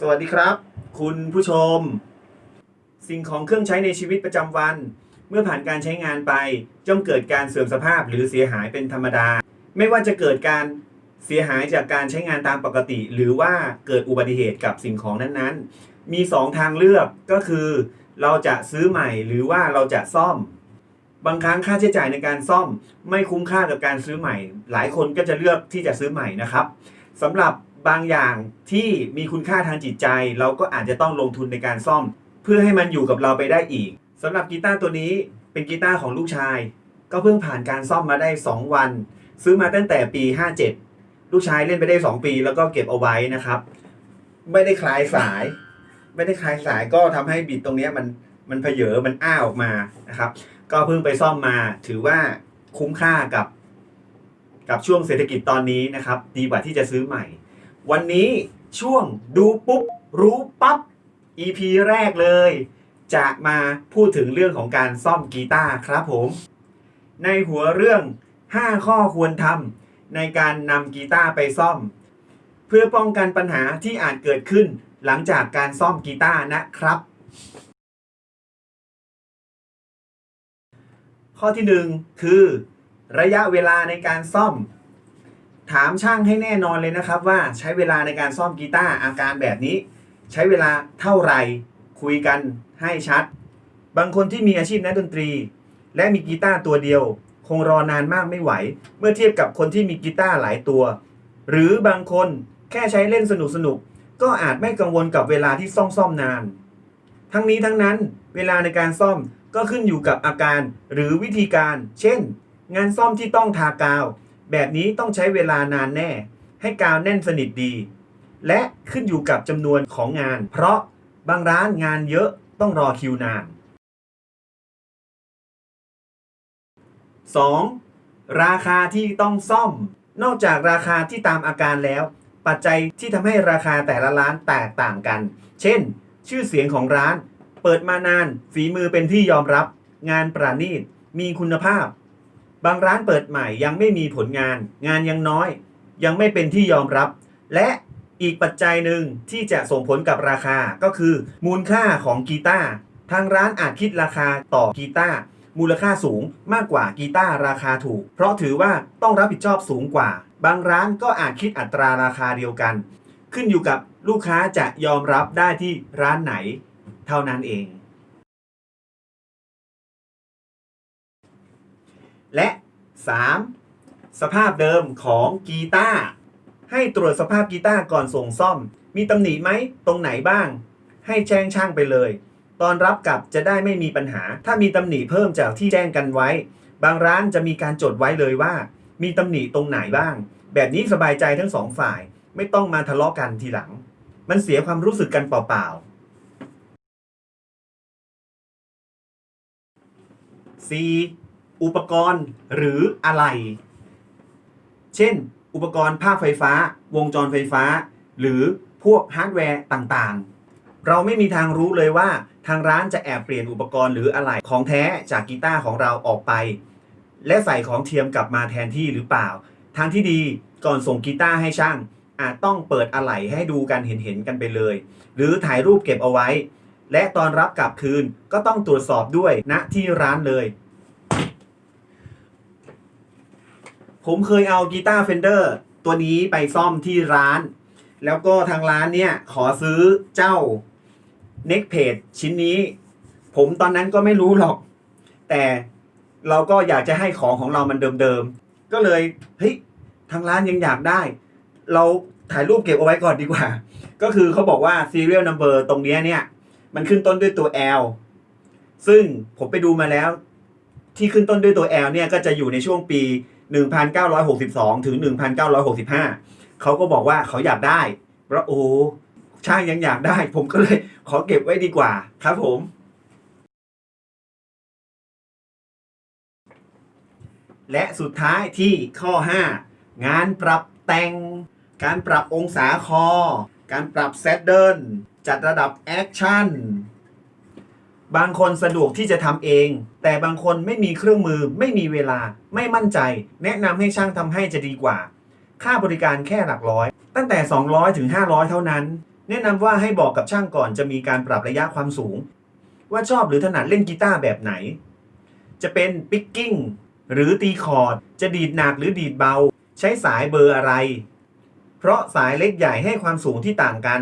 สวัสดีครับ คุณผู้ชม สิ่งของเครื่องใช้ในชีวิตประจำวัน เมื่อผ่านการใช้งานไปย่อมเกิดการเสื่อมสภาพหรือเสียหายเป็นธรรมดา ไม่ว่าจะเกิดการเสียหายจากการใช้งานตามปกติ หรือว่าเกิดอุบัติเหตุกับสิ่งของนั้นๆ มี 2 ทางเลือกก็คือ เราจะซื้อใหม่หรือว่าเราจะซ่อม บางครั้งค่าใช้จ่ายในการซ่อม ไม่คุ้มค่ากับการซื้อใหม่ หลายคนก็จะเลือกที่จะซื้อใหม่นะครับสำหรับ บางอย่างที่มีคุณค่าทางจิตใจ เราก็อาจจะต้องลงทุนในการซ่อม เพื่อให้มันอยู่กับเราไปได้อีกสำหรับกีตาร์ตัวนี้เป็นกีตาร์ของลูกชาย ก็เพิ่งผ่านการซ่อมมาได้ 2 วัน ซื้อมาตั้งแต่ปี 57 ลูกชายเล่นไปได้ 2 ปี แล้วก็เก็บเอาไว้นะครับ ไม่ได้คลายสาย ไม่ได้คลายสายก็ทำให้บิดตรงนี้มันมันเพเยอมันอ้าออกมานะครับ ก็เพิ่งไปซ่อมมาถือว่าคุ้มค่ากับ กับช่วงเศรษฐกิจตอนนี้นะครับ ดีกว่าที่จะซื้อใหม่ วันนี้ช่วงดูปุ๊บ รู้ปั๊บ EP แรกเลย จะมาพูดถึงเรื่องของการซ่อมกีตาร์ครับผม ในหัวเรื่อง 5 ข้อควรทำในการนำกีตาร์ไปซ่อม เพื่อป้องกันปัญหาที่อาจเกิดขึ้นหลังจากการซ่อมกีตาร์นะครับ ข้อที่ 1 คือ ระยะเวลาในการซ่อม ถามช่างให้แน่นอนเลยนะครับว่าใช้เวลาในการซ่อมกีตาร์อาการแบบนี้ ใช้เวลาเท่าไหร่คุยกันให้ชัด บางคนที่มีอาชีพนักดนตรี และมีกีตาร์ตัวเดียว คงรอนานมากไม่ไหว เมื่อเทียบกับคนที่มีกีตาร์หลายตัว หรือบางคนแค่ใช้เล่นสนุกสนุกๆก็อาจไม่กังวลกับเวลาที่ซ่อมซ่อมนาน ทั้งนี้ทั้งนั้นเวลาในการซ่อมก็ขึ้นอยู่กับอาการหรือวิธีการ เช่น งานซ่อมที่ต้องทากาว แบบนี้ต้องใช้เวลานานแน่ ให้กาวแน่นสนิทดี และขึ้นอยู่กับจำนวนของงาน เพราะบางร้านงานเยอะต้องรอคิวนาน 2. ราคาที่ต้องซ่อม นอกจากราคาที่ตามอาการแล้ว ปัจจัยที่ทำให้ราคาแต่ละร้านแตกต่างกัน เช่น ชื่อเสียงของร้าน เปิดมานานฝีมือเป็นที่ยอมรับ งานประณีตมีคุณภาพ บางร้านเปิดใหม่ยังไม่มีผลงาน งานยังน้อย ยังไม่เป็นที่ยอมรับ และอีกปัจจัยหนึ่งที่จะส่งผลกับราคาก็คือ มูลค่าของกีตาร์ทางร้านอาจคิดราคาต่อกีตาร์มูลค่าสูงมากกว่ากีตาร์ราคาถูก เพราะถือว่าต้องรับผิดชอบสูงกว่า บางร้านก็อาจคิดอัตราราคาเดียวกัน ขึ้นอยู่กับลูกค้าจะยอมรับได้ที่ร้านไหน เท่านั้นเอง และ 3. สภาพเดิมของกีตาร์ให้ตรวจสภาพกีตาร์ก่อนส่งซ่อม มีตำหนิไหมตรงไหนบ้าง ให้แจ้งช่างไปเลย ตอนรับกลับจะได้ไม่มีปัญหา ถ้ามีตำหนิเพิ่มจากที่แจ้งกันไว้ บางร้านจะมีการจดไว้เลยว่า มีตำหนิตรงไหนบ้าง แบบนี้สบายใจทั้งสองฝ่าย ไม่ต้องมาทะเลาะกันทีหลัง มันเสียความรู้สึกกันเปล่าๆ 4. อุปกรณ์หรืออะไร เช่น อุปกรณ์ภาคไฟฟ้า วงจรไฟฟ้า หรือพวกฮาร์ดแวร์ต่างๆ เราไม่มีทางรู้เลยว่าทางร้านจะแอบเปลี่ยนอุปกรณ์หรืออะไรของแท้จากกีตาร์ของเราออกไป และใส่ของเทียมกลับมาแทนที่หรือเปล่า ทางที่ดีก่อนส่งกีตาร์ให้ช่างอาจต้องเปิดอะไหล่ให้ดูกันเห็นๆกันไปเลย หรือถ่ายรูปเก็บเอาไว้ และตอนรับกลับคืนก็ต้องตรวจสอบด้วยณที่ร้านเลย ผมเคยเอากีตาร์เฟนเดอร์ตัวนี้ไปซ่อมที่ร้าน แล้วก็ทางร้านเนี่ยขอซื้อเจ้า neck page ชิ้นนี้ ผมตอนนั้นก็ไม่รู้หรอก แต่เราก็อยากจะให้ของของเรามันเดิมๆ ก็เลยเฮ้ยทางร้านยังอยากได้ เราถ่ายรูปเก็บเอาไว้ก่อนดีกว่า ก็คือเขาบอกว่า serial number ตรงนี้เนี่ย มันขึ้นต้นด้วยตัว L ซึ่งผมไปดูมาแล้ว ที่ขึ้นต้นด้วยตัว L เนี่ยก็จะอยู่ในช่วงปี 1962 ถึง 1965 เขาก็บอกว่าเขาอยากได้เพราะโอ้ช่างยังอยากได้ ผมก็เลยขอเก็บไว้ดีกว่าครับผม และสุดท้ายที่ข้อ 5 งานปรับแต่ง การปรับองศาคอ การปรับเซตเดิลจัดระดับแอคชั่น บางคนสะดวกที่จะทำเอง แต่บางคนไม่มีเครื่องมือ ไม่มีเวลา ไม่มั่นใจ แนะนำให้ช่างทำให้จะดีกว่า ค่าบริการแค่หลักร้อย ตั้งแต่ 200 ถึง 500 เท่านั้น แนะนำว่าให้บอกกับช่างก่อนจะมีการปรับระยะความสูง ว่าชอบหรือถนัดเล่นกีตาร์แบบไหน จะเป็นปิกกิ้งหรือตีคอร์ด จะดีดหนักหรือดีดเบา ใช้สายเบอร์อะไร เพราะสายเล็กใหญ่ให้ความสูงที่ต่างกัน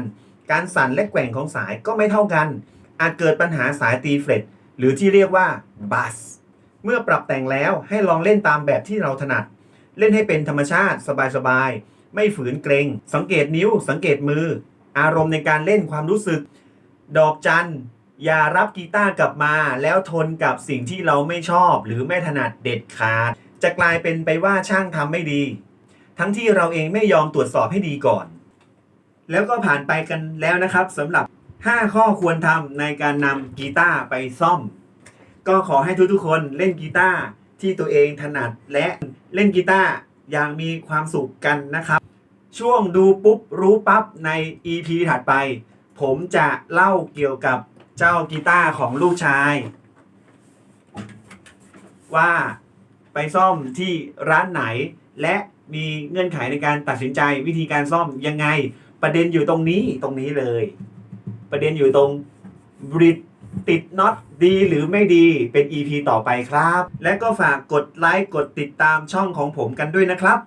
การสั่นและแกว่งของสายก็ไม่เท่ากัน อาจเกิดปัญหาสายตีเฟลตหรือที่เรียกว่าบัสเมื่อปรับแต่งแล้วให้ลองเล่นตามแบบที่เราถนัด เล่นให้เป็นธรรมชาติสบายๆ ไม่ฝืนเกรง สังเกตนิ้ว สังเกตมือ อารมณ์ในการเล่นความรู้สึก ดอกจัน อย่ารับกีตาร์กลับมา แล้วทนกับสิ่งที่เราไม่ชอบ หรือไม่ถนัดเด็ดขาด จะกลายเป็นไปว่าช่างทำไม่ดี ทั้งที่เราเองไม่ยอมตรวจสอบให้ดีก่อน แล้วก็ผ่านไปกันแล้วนะครับสำหรับ 5 ข้อควรทำในการนำกีตาร์ไปซ่อม ก็ขอให้ทุกๆคนเล่นกีตาร์ที่ตัวเองถนัดและเล่นกีตาร์อย่างมีความสุขกันนะครับ ช่วงดูปุ๊บรู้ปั๊บใน EP ถัดไป ผมจะเล่าเกี่ยวกับเจ้ากีตาร์ของลูกชาย ว่าไปซ่อมที่ร้านไหน และมีเงื่อนไขในการตัดสินใจวิธีการซ่อมยังไงประเด็นอยู่ตรงนี้ตรงนี้เลย ประเด็นอยู่ตรงบริดติดน็อตดีหรือไม่ดีเป็น EP ต่อไปครับ และก็ฝากกดไลค์กดติดตามช่องของผมกันด้วยนะครับ